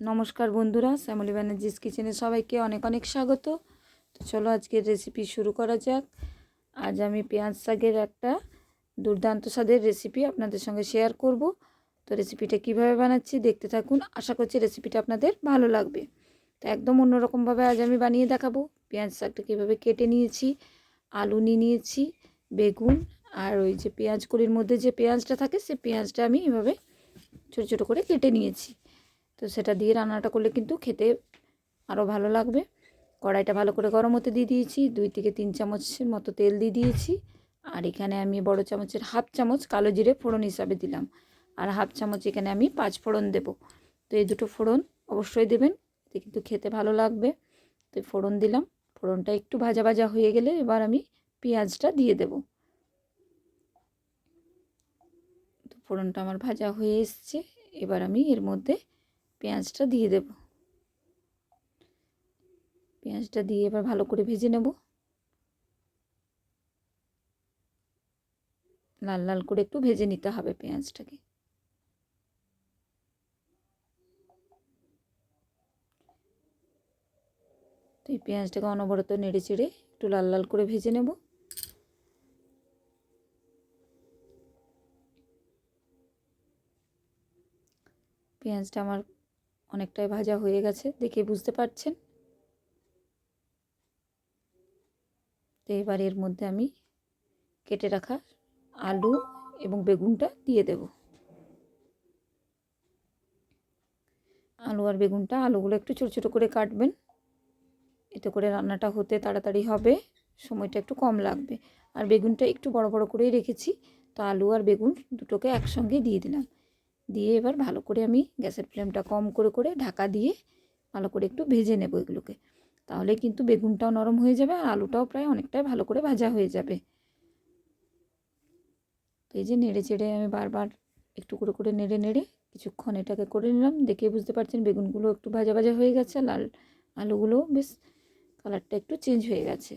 নমস্কার বন্ধুরা, শ্যামলী ব্যানার্জিস কিচেনে সবাইকে অনেক অনেক স্বাগত। তো চলো আজকের রেসিপি শুরু করা যাক। আজ আমি পেঁয়াজ শাকের একটা দুর্দান্ত স্বাদের রেসিপি আপনাদের সঙ্গে শেয়ার করব। তো রেসিপিটা কীভাবে বানাচ্ছি দেখতে থাকুন। আশা করছি রেসিপিটা আপনাদের ভালো লাগবে। তো একদম অন্যরকমভাবে আজ আমি বানিয়ে দেখাবো। পেঁয়াজ শাকটা কীভাবে কেটে নিয়েছি, আলু নিয়ে নিয়েছি, বেগুন আর ওই যে পেঁয়াজ কলির মধ্যে যে পেঁয়াজটা থাকে, সে পেঁয়াজটা আমি এভাবে ছোটো ছোটো করে কেটে নিয়েছি। তো সেটা দিয়ে রান্নাটা করলে কিন্তু খেতে আরও ভালো লাগবে। কড়াইটা ভালো করে গরম হতে দিয়ে দিয়েছি, দুই থেকে তিন চামচের মতো তেল দিয়ে দিয়েছি। আর এখানে আমি বড় চামচের হাফ চামচ কালো জিরে ফোড়ন হিসাবে দিলাম। আর হাফ চামচ এখানে আমি পাঁচ ফোড়ন দেব। তো এই দুটো ফোড়ন অবশ্যই দেবেন, এতে কিন্তু খেতে ভালো লাগবে। তো ফোড়ন দিলাম, ফোড়নটা একটু ভাজা ভাজা হয়ে গেলে এবার আমি পেঁয়াজটা দিয়ে দেব। তো ফোড়নটা আমার ভাজা হয়ে এসছে, এবার আমি এর মধ্যে পেঁয়াজটা দিয়ে দেব। পেঁয়াজটা দিয়ে এবার ভালো করে ভেজে নেব। লাল লাল করে একটু ভেজে নিতে হবে পেঁয়াজটাকে। তো এই পেঁয়াজটাকে অনবরত নেড়ে চেড়ে একটু লাল লাল করে ভেজে নেব। পেঁয়াজটা আমার অনেকটাই ভাজা হয়ে গেছে, দেখে বুঝতে পারছেন? তো এবার এর মধ্যে আমি কেটে রাখা আলু এবং বেগুনটা দিয়ে দেব। আলু আর বেগুনটা আলুগুলো একটু ছোটো ছোটো করে কাটবেন। এতে করে রান্নাটা হতে তাড়াতাড়ি হবে, সময়টা একটু কম লাগবে। আর বেগুনটা একটু বড় বড় করেই রেখেছি, তো আলু আর বেগুন দুটোকে একসঙ্গে দিয়ে দিলাম। দিয়ে এবার ভালো করে আমি গ্যাসের ফ্লেমটা কম করে করে ঢাকা দিয়ে ভালো করে একটু ভেজে নেব এগুলোকে। তাহলে কিন্তু বেগুনটাও নরম হয়ে যাবে আর আলুটাও প্রায় অনেকটাই ভালো করে ভাজা হয়ে যাবে। তো এই যে নেড়ে চেড়ে আমি বারবার একটু করে করে নেড়ে নেড়ে কিছুক্ষণ এটাকে করে নিলাম। দেখে বুঝতে পারছেন বেগুনগুলো একটু ভাজা ভাজা হয়ে গেছে, লাল আলুগুলো বেশ কালারটা একটু চেঞ্জ হয়ে গেছে।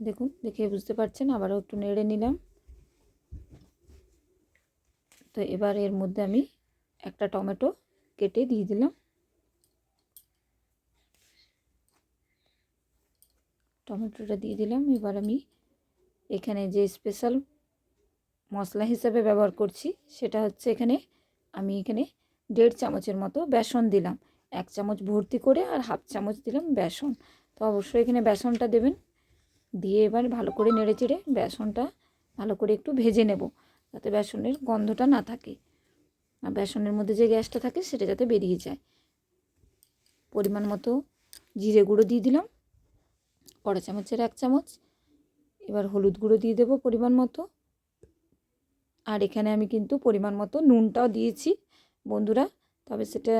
দেখুন, দেখে বুঝতে পারছেন, আবারও একটু নেড়ে নিলাম। তো এবার এর মধ্যে আমি একটা টমেটো কেটে দিয়ে দিলাম। টমেটোটা দিয়ে দিলাম। এবার আমি এখানে যে স্পেশাল মশলা হিসাবে ব্যবহার করছি, সেটা হচ্ছে এখানে আমি এখানে দেড় চামচের মতো বেসন দিলাম। এক চামচ ভর্তি করে আর হাফ চামচ দিলাম বেসন। তো অবশ্যই এখানে বেসনটা দেবেন। দিয়ে এবার ভালো করে নেড়ে চেড়ে বেসনটা ভালো করে একটু ভেজে নেব, যাতে বেসনের গন্ধটা না থাকে। আর বেসনের মধ্যে যে গ্যাসটা থাকে সেটা যাতে বেরিয়ে যায়। পরিমাণ মতো জিরে গুঁড়ো দিয়ে দিলাম বড় চামচের এক চামচ। এবার হলুদ গুঁড়ো দিয়ে দেবো পরিমাণ মতো। আর এখানে আমি কিন্তু পরিমাণ মতো নুনটাও দিয়েছি। বন্ধুরা, তবে সেটা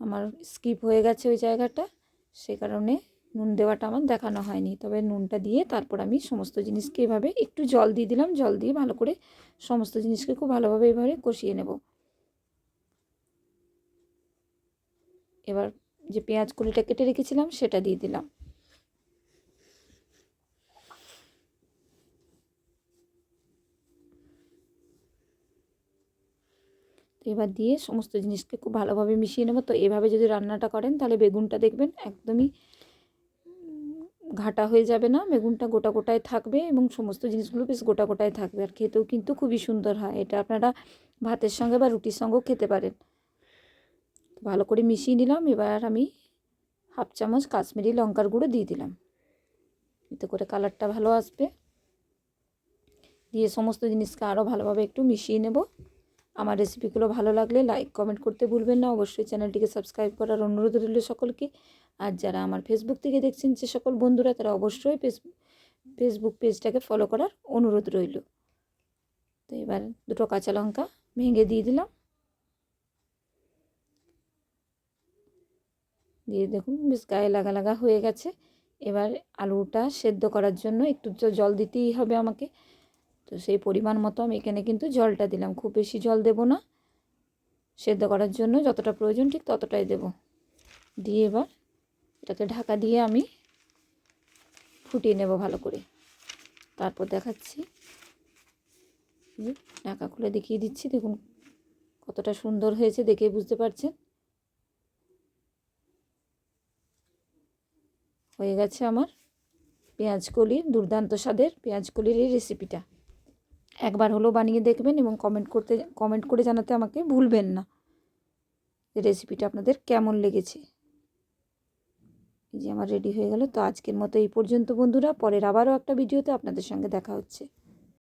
আমার স্কিপ হয়ে গেছে ওই জায়গাটা, সে কারণে নুন দেওয়াটা আমার দেখানো হয়নি। তবে নুনটা দিয়ে তারপর আমি সমস্ত জিনিসকে এভাবে একটু জল দিয়ে দিলাম। জল দিয়ে ভালো করে সমস্ত জিনিসকে খুব ভালোভাবে এভাবে কষিয়ে নেব। এবার যে পেঁয়াজ কলিটা কেটে রেখেছিলাম সেটা দিয়ে দিলাম। তো এবার দিয়ে সমস্ত জিনিসকে খুব ভালোভাবে মিশিয়ে নেব। তো এভাবে যদি রান্নাটা করেন তাহলে বেগুনটা দেখবেন একদমই ঘাটা হয়ে যাবে না, বেগুনটা গোটা গোটায় থাকবে এবং সমস্ত জিনিসগুলো বেশ গোটা গোটায় থাকবে আর খেতেও কিন্তু খুবই সুন্দর হয়। এটা আপনারা ভাতের সঙ্গে বা রুটির সঙ্গেও খেতে পারেন। ভালো করে মিশিয়ে নিলাম, এবার আমি হাফ চামচ কাশ্মীরি লঙ্কার গুঁড়ো দিয়ে দিলাম। এতে করে কালারটা ভালো আসবে। দিয়ে সমস্ত জিনিসকে আরও ভালোভাবে একটু মিশিয়ে নেব। আমার রেসিপিগুলো ভালো লাগলে লাইক কমেন্ট করতে ভুলবেন না। অবশ্যই চ্যানেলটিকে সাবস্ক্রাইব করার অনুরোধ রইল সকলকে। আর যারা আমার ফেসবুক থেকে দেখছেন, যে সকল বন্ধুরা, তারা অবশ্যই ফেসবুক পেজটাকে ফলো করার অনুরোধ রইল। তো এবার দুটো কাঁচা লঙ্কা ভেঙে দিয়ে দিলাম। দিয়ে দেখুন, বেশ গায়ে লাগা লাগা হয়ে গেছে। এবার আলুটা সেদ্ধ করার জন্য একটু জল দিতেই হবে আমাকে। তো সেই পরিমাণ মতো আমি এখানে কিন্তু জলটা দিলাম। খুব বেশি জল দেব না। সেদ্ধ করার জন্য যতটা প্রয়োজন ঠিক ততটাই দেব। দিয়ে এবার এটাকে ঢাকা দিয়ে আমি ফুটিয়ে নেব ভালো করে। তারপর দেখাচ্ছি। ঢাকা খুলে দেখিয়ে দিচ্ছি। দেখুন কতটা সুন্দর হয়েছে দেখে বুঝতে পারছেন? হয়ে গেছে আমার পেঁয়াজ কলির দুর্দান্ত স্বাদের পেঁয়াজ কলির এই রেসিপিটা একবার হলেও বানিয়ে দেখবেন এবং কমেন্ট করতে কমেন্ট করে জানাতে আমাকে ভুলবেন না। রেসিপিটা আপনাদের কেমন লেগেছে? এই যে আমার রেডি হয়ে গেল, তো আজকের মতো এই পর্যন্ত বন্ধুরা। পরের আবারও একটা ভিডিওতে আপনাদের সঙ্গে দেখা হচ্ছে।